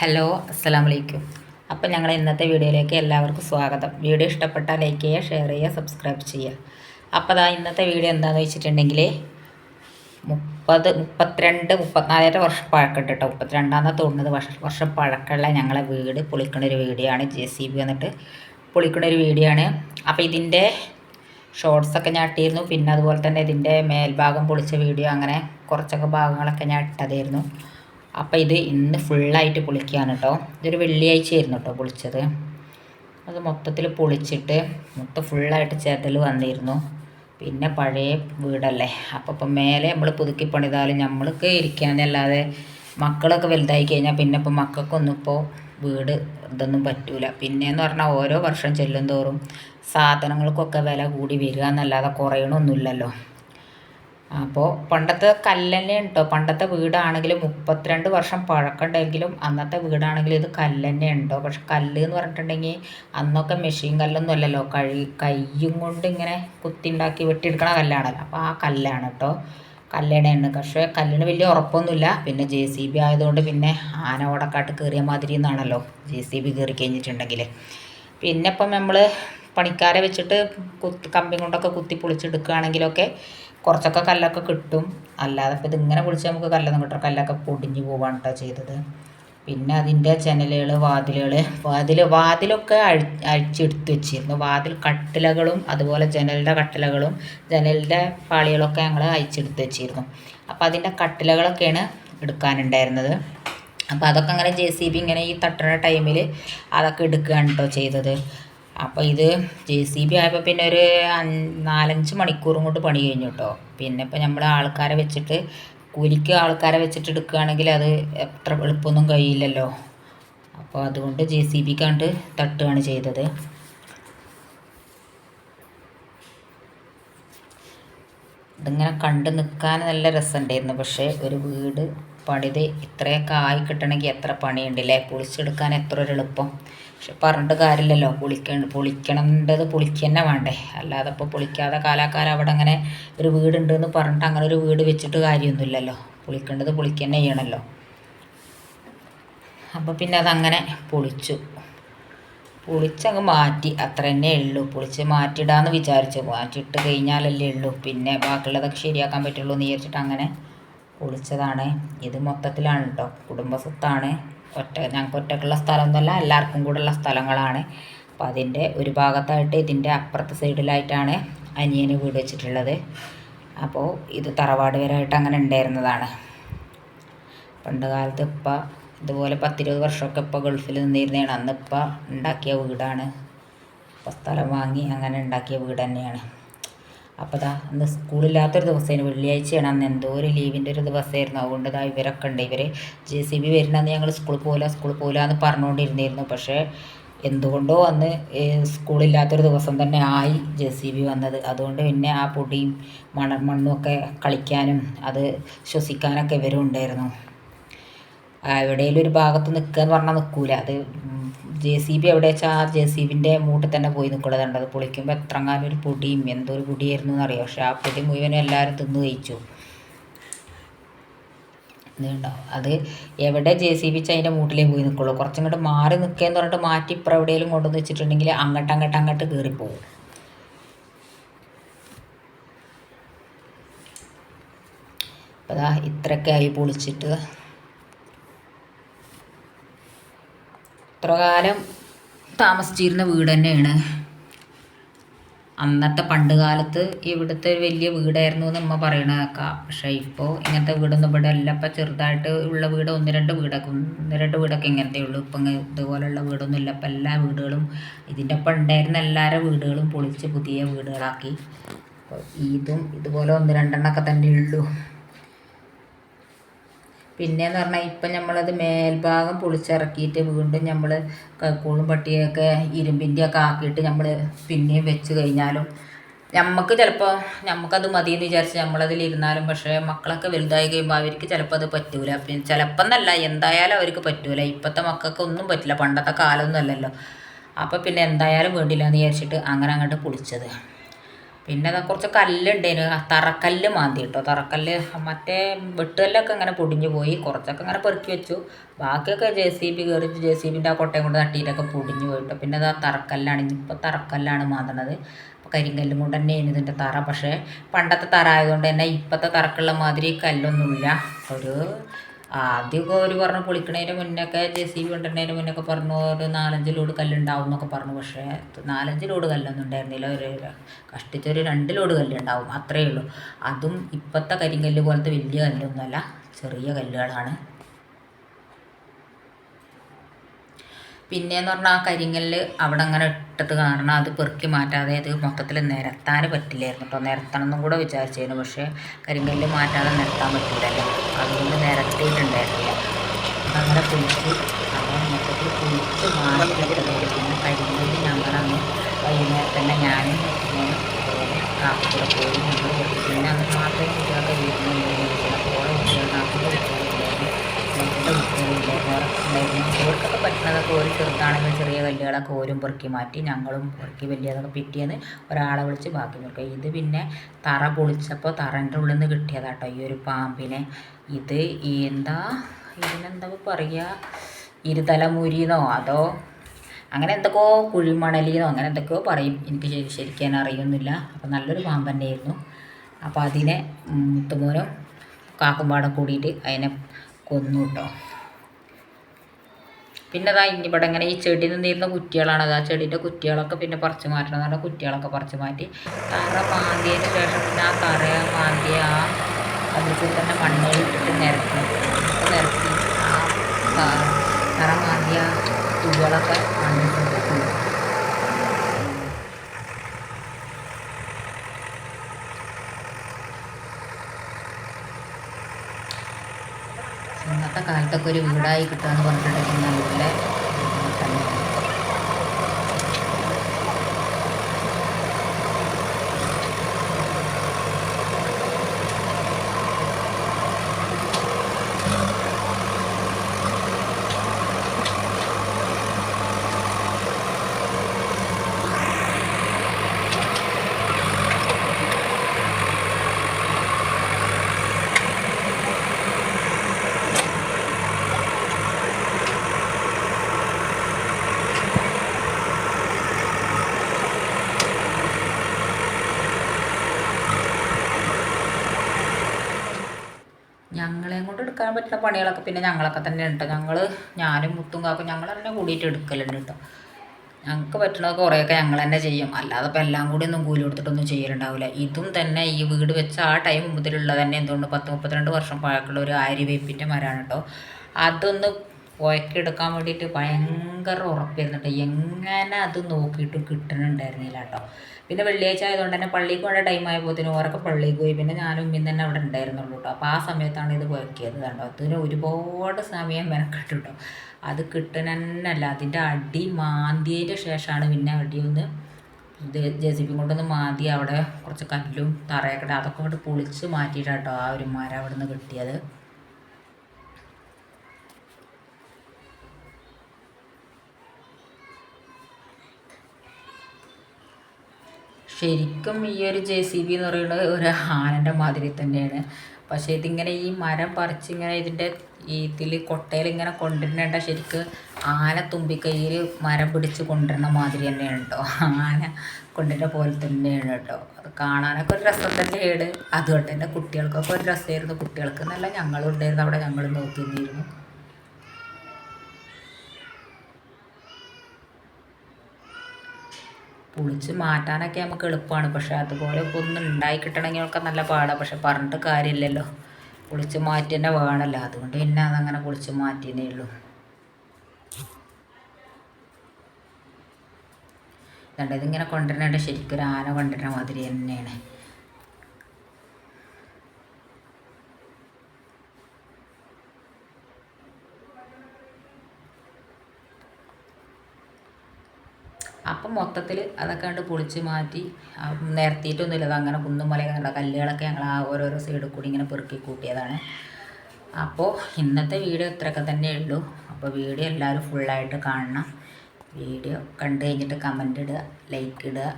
Hello അസ്സാം വലൈക്കും അപ്പം ഞങ്ങൾ ഇന്നത്തെ വീഡിയോയിലേക്ക് എല്ലാവർക്കും സ്വാഗതം. വീഡിയോ ഇഷ്ടപ്പെട്ടാൽ ലൈക്ക് ചെയ്യുക ഷെയർ ചെയ്യുക സബ്സ്ക്രൈബ് ചെയ്യുക. അപ്പോൾ അതാ ഇന്നത്തെ വീഡിയോ എന്താണെന്ന് വെച്ചിട്ടുണ്ടെങ്കിൽ മുപ്പത് മുപ്പത്തിരണ്ട് മുപ്പത്തിനാലര വർഷം പഴക്കമുണ്ട് കേട്ടോ മുപ്പത്തിരണ്ടാമത്തെ തോന്നുന്നത് വർഷ വർഷം പഴക്കമുള്ള ഞങ്ങളെ വീട് പൊളിക്കുന്ന ഒരു വീഡിയോ ആണ് ജെ സി ബി വന്നിട്ട് പൊളിക്കണ ഒരു വീഡിയോ ആണ് അപ്പോൾ ഇതിന്റെ ഷോർട്സൊക്കെ ഞാൻ ഇട്ടിരുന്നു. പിന്നെ അതുപോലെ തന്നെ ഇതിന്റെ മേൽഭാഗം പൊളിച്ച വീഡിയോ അങ്ങനെ കുറച്ചൊക്കെ ഭാഗങ്ങളൊക്കെ ഞാൻ ഇട്ടതായിരുന്നു. അപ്പോൾ ഇത് ഇന്ന് ഫുള്ളായിട്ട് പൊളിക്കുകയാണ് കേട്ടോ ഇതൊരു വെള്ളിയാഴ്ച ആയിരുന്നു കേട്ടോ പൊളിച്ചത്. അത് മൊത്തത്തിൽ പൊളിച്ചിട്ട് മൊത്തം ഫുള്ളായിട്ട് ചെതൽ വന്നിരുന്നു. പിന്നെ പഴയ വീടല്ലേ? അപ്പോൾ ഇപ്പം മേലെ നമ്മൾ പുതുക്കി പണിതാലും നമ്മൾക്ക് ഇരിക്കാന്നല്ലാതെ മക്കളൊക്കെ വലുതായി കഴിഞ്ഞാൽ പിന്നെ ഇപ്പം മക്കൾക്കൊന്നും ഇപ്പോൾ വീട് ഇതൊന്നും പറ്റൂല. പിന്നെയെന്ന് പറഞ്ഞാൽ ഓരോ വർഷം ചെല്ലും തോറും സാധനങ്ങൾക്കൊക്കെ വില കൂടി വരിക എന്നല്ലാതെ കുറയണമൊന്നുമില്ലല്ലോ അപ്പോൾ പണ്ടത്തെ കല്ലന്നെ കേട്ടോ പണ്ടത്തെ വീടാണെങ്കിലും മുപ്പത്തിരണ്ട് വർഷം പഴക്കമുണ്ടെങ്കിലും അന്നത്തെ വീടാണെങ്കിലും ഇത് കല്ലന്നെ ഉണ്ടോ പക്ഷെ കല്ല് എന്ന് പറഞ്ഞിട്ടുണ്ടെങ്കിൽ അന്നൊക്കെ മെഷീൻ കല്ലൊന്നും അല്ലല്ലോ. കഴി കയ്യും കൊണ്ട് ഇങ്ങനെ കുത്തിണ്ടാക്കി വെട്ടിയെടുക്കണ കല്ലാണല്ലോ. അപ്പോൾ ആ കല്ലാണ് കേട്ടോ കല്ലണയാണ് പക്ഷേ കല്ലിന് വലിയ ഉറപ്പൊന്നുമില്ല. പിന്നെ ജെ സി ബി ആയതുകൊണ്ട് പിന്നെ ആന ഓടക്കാട്ട് കയറിയ മാതിരി എന്നാണല്ലോ ജെ സി ബി കയറി കഴിഞ്ഞിട്ടുണ്ടെങ്കിൽ പിന്നെ ഇപ്പം നമ്മൾ പണിക്കാരെ വെച്ചിട്ട് കുത്ത് കമ്പി കൊണ്ടൊക്കെ കുത്തി പൊളിച്ചെടുക്കുകയാണെങ്കിലൊക്കെ കുറച്ചൊക്കെ കല്ലൊക്കെ കിട്ടും. അല്ലാതെ ഇപ്പം ഇതിങ്ങനെ പൊളിച്ച് നമുക്ക് കല്ലൊന്നും കിട്ടും കല്ലൊക്കെ പൊടിഞ്ഞു പോവാണ് കേട്ടോ ചെയ്തത്. പിന്നെ അതിന്റെ ജനലുകൾ വാതിലുകൾ വാതിൽ വാതിലൊക്കെ അഴി അഴിച്ചെടുത്ത് വെച്ചിരുന്നു. വാതിൽ കട്ടിലകളും അതുപോലെ ജനലിന്റെ കട്ടിലകളും ജനലിന്റെ പാളികളൊക്കെ ഞങ്ങൾ അഴിച്ചെടുത്ത് വെച്ചിരുന്നു. അപ്പോൾ അതിന്റെ കട്ടിലകളൊക്കെയാണ് എടുക്കാനുണ്ടായിരുന്നത്. അപ്പോൾ അതൊക്കെ അങ്ങനെ ജെ സി ബി ഇങ്ങനെ ഈ തട്ടുന്ന ടൈമിൽ അതൊക്കെ എടുക്കുകയാണ് കേട്ടോ ചെയ്തത്. അപ്പോൾ ഇത് ജെ സി ബി ആയപ്പോൾ പിന്നെ ഒരു നാലഞ്ച് മണിക്കൂറും കൊണ്ട് പണി കഴിഞ്ഞു കേട്ടോ പിന്നെ ഇപ്പോൾ നമ്മൾ ആൾക്കാരെ വെച്ചിട്ട് കൂലിക്ക് ആൾക്കാരെ വെച്ചിട്ട് എടുക്കുകയാണെങ്കിൽ അത് എത്ര എളുപ്പമൊന്നും കഴിയില്ലല്ലോ. അപ്പോൾ അതുകൊണ്ട് ജെ സി ബി കണ്ട് തട്ടുകയാണ് ചെയ്തത്. ഇതിങ്ങനെ കണ്ട് നിൽക്കാൻ നല്ല രസമുണ്ടായിരുന്നു. പക്ഷേ ഒരു വീട് പണിത് ഇത്രയൊക്കെ ആയി കിട്ടണമെങ്കിൽ എത്ര പണിയുണ്ടല്ലേ? പൊളിച്ചെടുക്കാൻ എത്ര ഒരു എളുപ്പം. പക്ഷെ പറഞ്ഞിട്ട് കാര്യമില്ലല്ലോ. പൊളിക്ക പൊളിക്കണേണ്ടത് പൊളിക്കുക തന്നെ വേണ്ടേ. അല്ലാതെ ഇപ്പോൾ പൊളിക്കാതെ കാലാകാലം അവിടെ അങ്ങനെ ഒരു വീടുണ്ട് എന്ന് പറഞ്ഞിട്ട് അങ്ങനെ ഒരു വീട് വെച്ചിട്ട് കാര്യമൊന്നുമില്ലല്ലോ. പൊളിക്കേണ്ടത് പൊളിക്കുക തന്നെ ചെയ്യണമല്ലോ അപ്പോൾ പിന്നെ അതങ്ങനെ പൊളിച്ചു. പൊളിച്ചങ്ങ് മാറ്റി. അത്ര തന്നെ ഉള്ളൂ. പൊളിച്ച് മാറ്റിയിടാന്ന് വിചാരിച്ചു. മാറ്റിയിട്ട് കഴിഞ്ഞാലല്ലേ ഉള്ളൂ. പിന്നെ ബാക്കിയുള്ളതൊക്കെ ശരിയാക്കാൻ പറ്റുള്ളൂ എന്ന് വിചാരിച്ചിട്ട് അങ്ങനെ പൊളിച്ചതാണ്. ഇത് മൊത്തത്തിലാണ് കേട്ടോ കുടുംബസ്വത്താണ്. ഒറ്റ ഞങ്ങൾക്ക് ഒറ്റക്കുള്ള സ്ഥലമൊന്നുമല്ല എല്ലാവർക്കും കൂടെ ഉള്ള സ്ഥലങ്ങളാണ്. അപ്പം അതിന്റെ ഒരു ഭാഗത്തായിട്ട് ഇതിന്റെ അപ്പുറത്തെ സൈഡിലായിട്ടാണ് അനിയന് വീട് വെച്ചിട്ടുള്ളത്. അപ്പോൾ ഇത് തറവാട് വരായിട്ട് അങ്ങനെ ഉണ്ടായിരുന്നതാണ്. പണ്ട് കാലത്ത് ഇപ്പം ഇതുപോലെ പത്തിരുപത് വർഷമൊക്കെ ഇപ്പോൾ ഗൾഫിൽ നിന്നിരുന്നതാണ്. അന്ന് ഇപ്പം ഉണ്ടാക്കിയ വീടാണ്. ഇപ്പം സ്ഥലം വാങ്ങി അങ്ങനെ ഉണ്ടാക്കിയ വീട് തന്നെയാണ്. അപ്പോൾ ദാ അന്ന് സ്കൂളില്ലാത്തൊരു ദിവസമായിരുന്നു വെള്ളിയാഴ്ചയാണ്. അന്ന് എന്തോ ഒരു ലീവിന്റെ ഒരു ദിവസമായിരുന്നു. അതുകൊണ്ട് ദാ ഇവരൊക്കെ ഉണ്ട്. ഇവർ ജെ സി ബി വരുന്നതെന്ന് ഞങ്ങൾ സ്കൂളിൽ പോകില്ല സ്കൂളിൽ പോകില്ല എന്ന് പറഞ്ഞുകൊണ്ടിരുന്നിരുന്നു. പക്ഷേ എന്തുകൊണ്ടോ അന്ന് സ്കൂളില്ലാത്തൊരു ദിവസം തന്നെ ആയി ജെ സി ബി വന്നത്. അതുകൊണ്ട് പിന്നെ ആ പൊടിയും മണ മണ്ണും ഒക്കെ കളിക്കാനും അത് ശ്വസിക്കാനൊക്കെ ഇവരും ഉണ്ടായിരുന്നു. എവിടെയെങ്കിലും ഒരു ഭാഗത്ത് നിൽക്കുക എന്ന് പറഞ്ഞാൽ നിൽക്കൂല. അത് ജെ സി ബി എവിടെ വെച്ചാൽ ആ ജെ സി ബിന്റെ മൂട്ടിൽ തന്നെ പോയി നിൽക്കുള്ളതുണ്ട് അത് പൊളിക്കുമ്പോൾ എത്രങ്ങാനും ഒരു പൊടിയും എന്തോ ഒരു പൊടിയായിരുന്നു എന്നറിയാം? പക്ഷെ ആ പൊടി മുഴുവനും എല്ലാവരും തിന്ന് കഴിച്ചു. ഇതുണ്ടാവും അത് എവിടെ ജെ സി ബി അതിന്റെ മൂട്ടിലേ പോയി നിൽക്കുള്ളൂ. കുറച്ചും കൂടെ മാറി നിൽക്കുകയെന്ന് പറഞ്ഞിട്ട് മാറ്റി ഇപ്പം എവിടെയെങ്കിലും കൊണ്ടുവന്ന് വെച്ചിട്ടുണ്ടെങ്കിൽ അങ്ങോട്ട് അങ്ങോട്ട് അങ്ങോട്ട് കയറിപ്പോകും. അപ്പോൾ അതാ ഇത്രയൊക്കെ ആയി പൊളിച്ചിട്ട് ഇത്ര കാലം താമസിച്ചിരുന്ന വീട് തന്നെയാണ്. അന്നത്തെ പണ്ട് കാലത്ത് ഇവിടുത്തെ ഒരു വലിയ വീടായിരുന്നു എന്ന് നമ്മൾ പറയണ കേൾക്കാം. പക്ഷേ ഇപ്പോൾ ഇങ്ങനത്തെ വീടൊന്നും ഇവിടെ അല്ല. ഇപ്പം ചെറുതായിട്ട് ഉള്ള വീട് ഒന്ന് രണ്ട് വീടൊക്കെ ഒന്ന് രണ്ട് വീടൊക്കെ ഇങ്ങനത്തെ ഉള്ളൂ. ഇപ്പം ഇതുപോലുള്ള വീടൊന്നും ഇല്ല. ഇപ്പം എല്ലാ വീടുകളും ഇതിന്റെ ഒപ്പം ഉണ്ടായിരുന്ന എല്ലാവരുടെ വീടുകളും പൊളിച്ച് പുതിയ വീടുകളാക്കി. ഇതും ഇതുപോലെ ഒന്ന് രണ്ടെണ്ണമൊക്കെ തന്നെ ഉള്ളൂ. പിന്നെയെന്ന് പറഞ്ഞാൽ ഇപ്പം നമ്മളത് മേൽഭാഗം പൊളിച്ചിറക്കിയിട്ട് വീണ്ടും നമ്മൾ കൂളും പട്ടിയൊക്കെ ഇരുമ്പിന്റെ ഒക്കെ ആക്കിയിട്ട് നമ്മൾ പിന്നെയും വെച്ച് കഴിഞ്ഞാലും നമുക്ക് ചിലപ്പോൾ നമുക്കത് മതി എന്ന് വിചാരിച്ച് നമ്മളതിൽ ഇരുന്നാലും പക്ഷേ മക്കളൊക്കെ വലുതായി കഴിയുമ്പോൾ അവർക്ക് ചിലപ്പോൾ അത് പറ്റൂല. പിന്നെ ചിലപ്പോൾ എന്നല്ല എന്തായാലും അവർക്ക് പറ്റൂല. ഇപ്പോഴത്തെ മക്കൾക്ക് ഒന്നും പറ്റില്ല. പണ്ടത്തെ കാലമൊന്നും അല്ലല്ലോ. അപ്പോൾ പിന്നെ എന്തായാലും വേണ്ടില്ല എന്ന് വിചാരിച്ചിട്ട് അങ്ങനെ അങ്ങോട്ട് പൊളിച്ചത്. പിന്നെ അതാ കുറച്ച് കല്ലുണ്ടേനു. തറക്കല്ല് മാന്തി കേട്ടോ തറക്കല്ല് മറ്റേ വെട്ടുകല്ലൊക്കെ ഇങ്ങനെ പൊടിഞ്ഞു പോയി. കുറച്ചൊക്കെ ഇങ്ങനെ പെറുക്കി വെച്ചു. ബാക്കിയൊക്കെ ജെ സി ബി കയറി ജെ സി ബിന്റെ ആ കൊട്ടയും കൊണ്ട് തട്ടിയിട്ടൊക്കെ പൊടിഞ്ഞു പോയിട്ടോ പിന്നെ അതാ തറക്കല്ലാണ്. ഇപ്പോൾ തറക്കല്ലാണ് മാന്തണത്. കരിങ്കല്ലും കൊണ്ട് തന്നെയാണ് ഇതിന്റെ തറ. പക്ഷേ പണ്ടത്തെ തറ ആയതുകൊണ്ട് തന്നെ ഇപ്പോഴത്തെ തറക്കുള്ള മാതിരി കല്ലൊന്നുമില്ല. ഒരു ആദ്യമൊക്കെ അവർ പറഞ്ഞു പൊളിക്കണേന്റെ മുന്നൊക്കെ ജെ സി ബി കൊണ്ടുവരുന്നതിന് മുന്നൊക്കെ പറഞ്ഞു ഒരു നാലഞ്ച് ലോഡ് കല്ലുണ്ടാവും എന്നൊക്കെ പറഞ്ഞു. പക്ഷേ നാലഞ്ച് ലോഡ് കല്ലൊന്നും ഉണ്ടായിരുന്നില്ല. ഒരു കഷ്ടിച്ചൊരു രണ്ട് ലോഡ് കല്ലുണ്ടാവും. അത്രയേ ഉള്ളൂ. അതും ഇപ്പോഴത്തെ കരിങ്കല്ല് പോലത്തെ വലിയ കല്ലൊന്നുമല്ല. ചെറിയ കല്ലുകളാണ്. പിന്നെയെന്ന് പറഞ്ഞാൽ ആ കരിങ്കല്ല് അവിടെ അങ്ങനെ ഇട്ടത് കാരണം അത് പെറുക്കി മാറ്റാതെ അത് മൊത്തത്തിൽ നിരത്താൻ പറ്റില്ലായിരുന്നു കേട്ടോ നിരത്തണം എന്നും കൂടെ വിചാരിച്ചിരുന്നു പക്ഷേ കരിങ്കല്ല് മാറ്റാതെ നിരത്താൻ പറ്റില്ലല്ലോ അതുകൊണ്ട് നിരത്തിയിട്ടുണ്ടായിരുന്നില്ല. അങ്ങനെ കുളിച്ച് അങ്ങനെ മൊത്തത്തിൽ കുളിച്ച് മാറ്റിയിട്ടതായിരുന്നു പിന്നെ കരിങ്കല്ല് ഞങ്ങളന്ന് വൈകുന്നേരം തന്നെ ഞാനും കാപ്പിക്കൂടെ പോയി ഞങ്ങൾ പിന്നെ അന്ന് മാത്രമേ കുട്ടികളൊക്കെ വീട്ടിൽ നിന്ന് കുട്ടികളില്ലായിരുന്നു വീട്ടിലെ കുട്ടികളില്ലായിരുന്നു അവർക്കൊക്കെ പറ്റുന്നതൊക്കെ ഒരു ചെറുതാണെങ്കിൽ ചെറിയ കല്ലുകളൊക്കെ ഓരും പെറുക്കി മാറ്റി ഞങ്ങളും പെറുക്കി വലിയതൊക്കെ പിറ്റിയെന്ന് ഒരാളെ വിളിച്ച് ബാക്കി നിൽക്കുക ഇത് പിന്നെ തറ പൊളിച്ചപ്പോൾ തറന്റെ ഉള്ളിൽ നിന്ന് കിട്ടിയതാട്ടോ ഈ ഒരു പാമ്പിനെ. ഇത് എന്താ ഇതിനെന്താ പറയുക ഇരുതലമുരിന്നോ അതോ അങ്ങനെ എന്തൊക്കെയോ കുഴിമണലിന്നോ അങ്ങനെ എന്തൊക്കെയോ പറയും. എനിക്ക് ശരിക്കാൻ ശരിക്കും അറിയുന്നില്ല. അപ്പം നല്ലൊരു പാമ്പ് ആയിരുന്നു അപ്പോൾ അതിനെ മുത്തുമോനും കാക്കുംപാടം കൂടിയിട്ട് അതിനെ കൊന്നു കേട്ടോ പിന്നെ അതാ ഇവിടെ ഇങ്ങനെ ഈ ചെടി നിന്നിരുന്ന കുറ്റികളാണ് അത് ആ ചെടീന്റെ കുറ്റികളൊക്കെ പിന്നെ പറിച്ച് മാറ്റണം എന്ന് കുറ്റികളൊക്കെ പറിച്ച് മാറ്റി. തറ മാന്തിയതിന് ശേഷം പിന്നെ ആ തറ മാന്തിയ ആ അതിൽ തന്നെ മണ്ണിൽ ഇട്ടിട്ട് നിരത്തി. നിരത്തി ആ തറ മാന്തിയ തുകളൊക്കെ മണ്ണിൽ കാലത്തൊക്കെ ഒരു വീടായി കിട്ടുക എന്ന് പറഞ്ഞിട്ടുണ്ടെങ്കിൽ നല്ല എടുക്കാൻ പറ്റുന്ന പണികളൊക്കെ പിന്നെ ഞങ്ങളൊക്കെ തന്നെ ഉണ്ട് ഞങ്ങൾ ഞാനും മുത്തും കാക്കും ഞങ്ങൾ തന്നെ കൂടിയിട്ട് എടുക്കലുണ്ട് കേട്ടോ. ഞങ്ങൾക്ക് പറ്റുന്നത് കുറേയൊക്കെ ഞങ്ങൾ തന്നെ ചെയ്യും. അല്ലാതെ ഇപ്പം എല്ലാം കൂടി ഒന്നും കൂലി കൊടുത്തിട്ടൊന്നും ചെയ്യലുണ്ടാവില്ല. ഇതും തന്നെ ഈ വീട് വെച്ച ആ ടൈം മുതലുള്ള തന്നെ. എന്തുകൊണ്ട് പത്ത് മുപ്പത്തിരണ്ട് വർഷം പഴക്കമുള്ള ഒരു ആര്യവേപ്പിന്റെ മരമാണ് കേട്ടോ. അതൊന്ന് പുഴക്കെടുക്കാൻ വേണ്ടിയിട്ട് ഭയങ്കര ഉറപ്പായിരുന്നു കേട്ടോ എങ്ങനെ അത് നോക്കിയിട്ട് കിട്ടണുണ്ടായിരുന്നില്ല കേട്ടോ പിന്നെ വെള്ളിയാഴ്ച ആയതുകൊണ്ട് തന്നെ പള്ളിക്ക് വേണ്ട ടൈം ആയപ്പോഴത്തേനും ഓരൊക്കെ പള്ളിക്ക് പോയി. പിന്നെ ഞാനും ഉമ്മയും തന്നെ അവിടെ ഉണ്ടായിരുന്നുള്ളൂ കേട്ടോ അപ്പോൾ ആ സമയത്താണ് ഇത് പുഴക്കിയത് കണ്ടോ. അതിന് ഒരുപാട് സമയം മെനക്കെട്ടു കേട്ടോ അത് കിട്ടണന്നല്ല. അതിന്റെ അടി മാന്തിയതിന്റെ ശേഷമാണ് പിന്നെ അടി ഒന്ന് ഇത് ജെ സി ബി കൊണ്ടൊന്ന് മാന്തി അവിടെ കുറച്ച് കല്ലും തറയൊക്കെ അതൊക്കെ അങ്ങോട്ട് പൊളിച്ച് മാറ്റിയിട്ടാട്ടോ ആ ഒരു മരം അവിടെ നിന്ന് കിട്ടിയത്. ശരിക്കും ഈ ഒരു ജെ സി ബി എന്ന് പറയുന്നത് ഒരു ആനന്റെ മാതിരി തന്നെയാണ്. പക്ഷേ ഇതിങ്ങനെ ഈ മരം പറിച്ചിങ്ങനെ ഇതിന്റെ ഇതിൽ കൊട്ടയിൽ ഇങ്ങനെ കൊണ്ടുവരേണ്ട ശരിക്ക് ആന തുമ്പിക്കൈയിൽ മരം പിടിച്ച് കൊണ്ടിരുന്ന മാതിരി തന്നെയാണ് കേട്ടോ ആന കൊണ്ടുവരുന്ന പോലെ തന്നെയാണ് കേട്ടോ അത് കാണാനൊക്കെ ഒരു രസം തന്നെയാണ്. അതുകൊണ്ട് തന്നെ കുട്ടികൾക്കൊക്കെ ഒരു രസമായിരുന്നു. കുട്ടികൾക്ക് എന്നല്ല ഞങ്ങളും ഉണ്ടായിരുന്നു. അവിടെ ഞങ്ങൾ നോക്കി പൊളിച്ച് മാറ്റാനൊക്കെ നമുക്ക് എളുപ്പമാണ് പക്ഷെ അതുപോലെ ഒക്കെ ഒന്ന് ഉണ്ടായി കിട്ടണമെങ്കിൽ ഒക്കെ നല്ല പാടാണ് പക്ഷെ പറഞ്ഞിട്ട് കാര്യമില്ലല്ലോ. പൊളിച്ച് മാറ്റി തന്നെ വേണമല്ലോ. അതുകൊണ്ട് പിന്നെ അതങ്ങനെ പൊളിച്ച് മാറ്റിയേ ഉള്ളൂ. കണ്ടത് ഇതിങ്ങനെ കൊണ്ടുവരേണ്ട ശരിക്കും ഒരു ആന കൊണ്ടുവരുന്ന മാതിരി തന്നെയാണ്. അപ്പം മൊത്തത്തിൽ അതൊക്കെ കണ്ട് പൊളിച്ച് മാറ്റി നിരത്തിയിട്ടൊന്നുമില്ല. അത് അങ്ങനെ കുന്നും മലയൊക്കെ കല്ലുകളൊക്കെ ഞങ്ങൾ ആ ഓരോരോ സൈഡിൽ കൂടി ഇങ്ങനെ പെറുക്കി കൂട്ടിയതാണ്. അപ്പോൾ ഇന്നത്തെ വീഡിയോ ഇത്രയൊക്കെ തന്നെ ഉള്ളൂ. അപ്പോൾ വീഡിയോ എല്ലാവരും ഫുള്ളായിട്ട് കാണണം. വീഡിയോ കണ്ടു കഴിഞ്ഞിട്ട് കമന്റ് ഇടുക ലൈക്ക് ഇടുക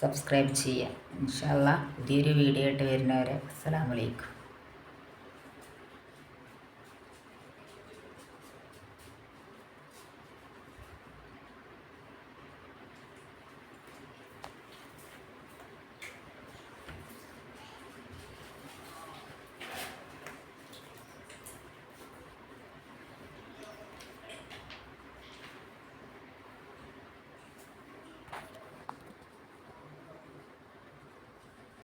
സബ്സ്ക്രൈബ് ചെയ്യുക. ഇൻഷാല്ല പുതിയൊരു വീഡിയോ ആയിട്ട് വരുന്നവരെ അസ്സലാമലൈക്കും